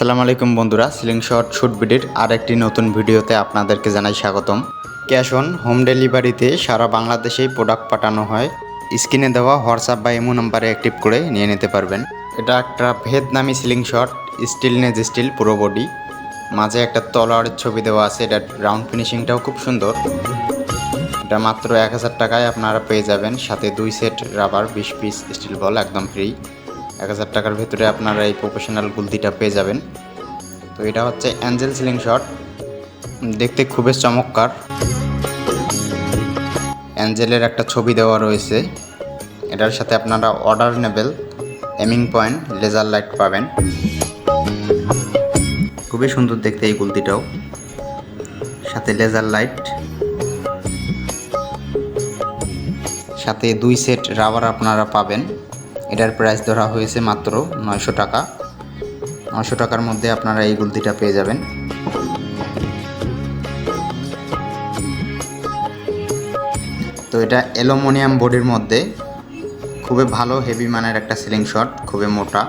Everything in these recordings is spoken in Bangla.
আসসালামু আলাইকুম বন্ধুরা, সিলিং শট শুট বিডির আর একটি নতুন ভিডিওতে আপনাদেরকে জানাই স্বাগতম। ক্যাশ অন হোম ডেলিভারিতে সারা বাংলাদেশেই প্রোডাক্ট পাঠানো হয়। স্ক্রিনে দেওয়া হোয়াটসঅ্যাপ বা ইমো নাম্বারে অ্যাক্টিভ করে নিয়ে নিতে পারবেন। এটা একটা ভেদনামি সিলিং শট, স্টিল নেজ স্টিল, পুরো বডি। মাঝে একটা তলার ছবি দেওয়া আছে, এটা রাউন্ড ফিনিশিংটাও খুব সুন্দর। এটা মাত্র এক হাজার টাকায় আপনারা পেয়ে যাবেন, সাথে দুই সেট রাবার, বিশ পিস স্টিল বল, একদম ফ্রি এক হাজার টাকার ভেতরে আপনারা এই প্রফেশনাল গুলতিটা পেয়ে যাবেন। তো এটা হচ্ছে অ্যাঞ্জেল সিলিং শট দেখতে খুবই চমৎকার। অ্যাঞ্জেলের একটা ছবি দেওয়া রয়েছে। এটার সাথে আপনারা অর্ডার নেবেল এমিং পয়েন্ট লেজার লাইট পাবেন। খুবই সুন্দর দেখতে এই গুলতিটাও সাথে লেজার লাইট সাথে দুই সেট রাবার আপনারা পাবেন। এটার প্রাইস ধরা হয়েছে মাত্র নয়শো টাকা। নয়শো টাকার মধ্যে আপনারা এই গুলতিটা পেয়ে যাবেন। তো এটা অ্যালুমিনিয়াম বডির মধ্যে খুবই ভালো হেভি মানের একটা সিলিং শট খুবই মোটা।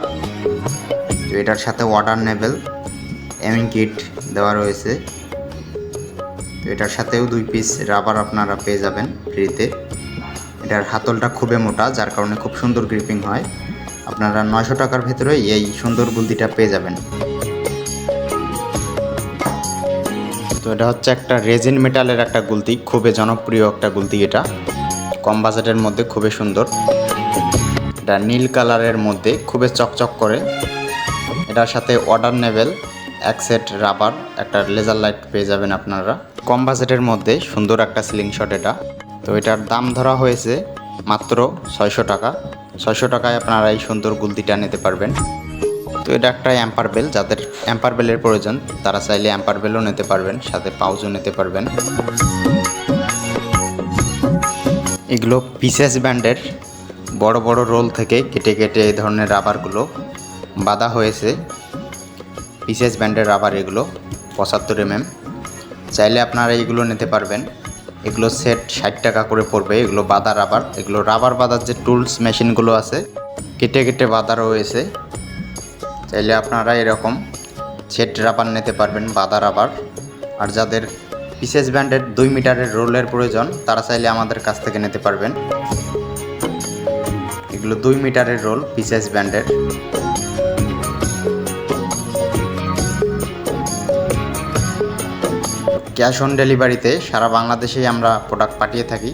তো এটার সাথে ওয়াটার নেবেল এমিং কিট দেওয়া রয়েছে। তো এটার সাথেও দুই পিস রাবার আপনারা পেয়ে যাবেন ফ্রিতে এটার হাতলটা খুবই মোটা, যার কারণে খুব সুন্দর গ্রিপিং হয়। আপনারা নয়শো টাকার ভেতরে এই সুন্দর গুলতিটা পেয়ে যাবেন। তো এটা হচ্ছে একটা রেজিন মেটালের একটা গুলতি, খুবই জনপ্রিয় একটা গুলতি এটা। কম বাজেটের মধ্যে খুবই সুন্দর। এটা নীল কালারের মধ্যে খুবই চকচক করে। এটার সাথে অর্ডার নেবেল, এক সেট রাবার একটা লেজার লাইট পেয়ে যাবেন আপনারা। কম বাজেটের মধ্যে সুন্দর একটা সিলিং শট এটা। তো এটার দাম ধরা হয়েছে মাত্র ছয়শো টাকা। ছয়শো টাকায় আপনারা এই সুন্দর গুলতিটা নিতে পারবেন। তো এটা একটা অ্যাম্পার বেল, যাদের অ্যাম্পার বেলের প্রয়োজন, তারা চাইলে অ্যাম্পার বেলও নিতে পারবেন, সাথে পাউজও নিতে পারবেন। এগুলো পিসেস ব্যান্ডের বড় বড় রোল থেকে কেটে কেটে এই ধরনের রাবারগুলো বাঁধা হয়েছে। পিসেস ব্যান্ডের রাবার এগুলো, পঁচাত্তর এম এম চাইলে আপনারা এইগুলো নিতে পারবেন। এগুলো সেট ষাট টাকা করে পড়বে। এগুলো বাদা রাবার এগুলো রাবার বাঁধার যে টুলস মেশিনগুলো আছে, কেটে কেটে বাঁধা রয়েছে। চাইলে আপনারা এরকম সেট রাবার নিতে পারবেন বাদা রাবার আর যাদের পিসেস ব্যান্ডের দুই মিটারের রোলের প্রয়োজন, তারা চাইলে আমাদের কাছ থেকে নিতে পারবেন। এগুলো দুই মিটারের রোল পিসেস ব্যান্ডের ক্যাশ অন ডেলিভারিতে সারা বাংলাদেশেই আমরা প্রোডাক্ট পাঠিয়ে থাকি।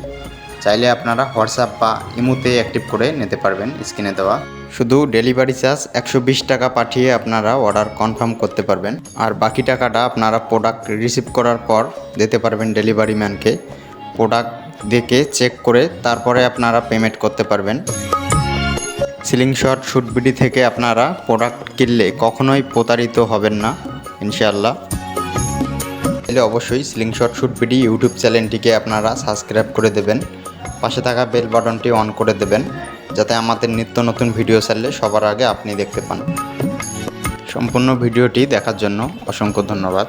চাইলে আপনারা হোয়াটসঅ্যাপ বা ইমোতে অ্যাক্টিভ করে নিতে পারবেন স্ক্রিনে দেওয়া। শুধু ডেলিভারি চার্জ একশো বিশ টাকা পাঠিয়ে আপনারা অর্ডার কনফার্ম করতে পারবেন। আর বাকি টাকাটা আপনারা প্রোডাক্ট রিসিভ করার পর দিতে পারবেন ডেলিভারি ম্যানকে। প্রোডাক্ট দেখে চেক করে তারপরে আপনারা পেমেন্ট করতে পারবেন। সিলিং শট, শুটবিডি থেকে আপনারা প্রোডাক্ট কিনলে কখনোই প্রতারিত হবেন না, ইনশাআল্লাহ। তাহলে অবশ্যই স্লিংশট শুট ভিডিও ইউটিউব চ্যানেলটিকে আপনারা সাবস্ক্রাইব করে দেবেন। পাশে থাকা বেল বাটনটি অন করে দেবেন, যাতে আমাদের নিত্য নতুন ভিডিও ছাড়লে সবার আগে আপনি দেখতে পান। সম্পূর্ণ ভিডিওটি দেখার জন্য অসংখ্য ধন্যবাদ।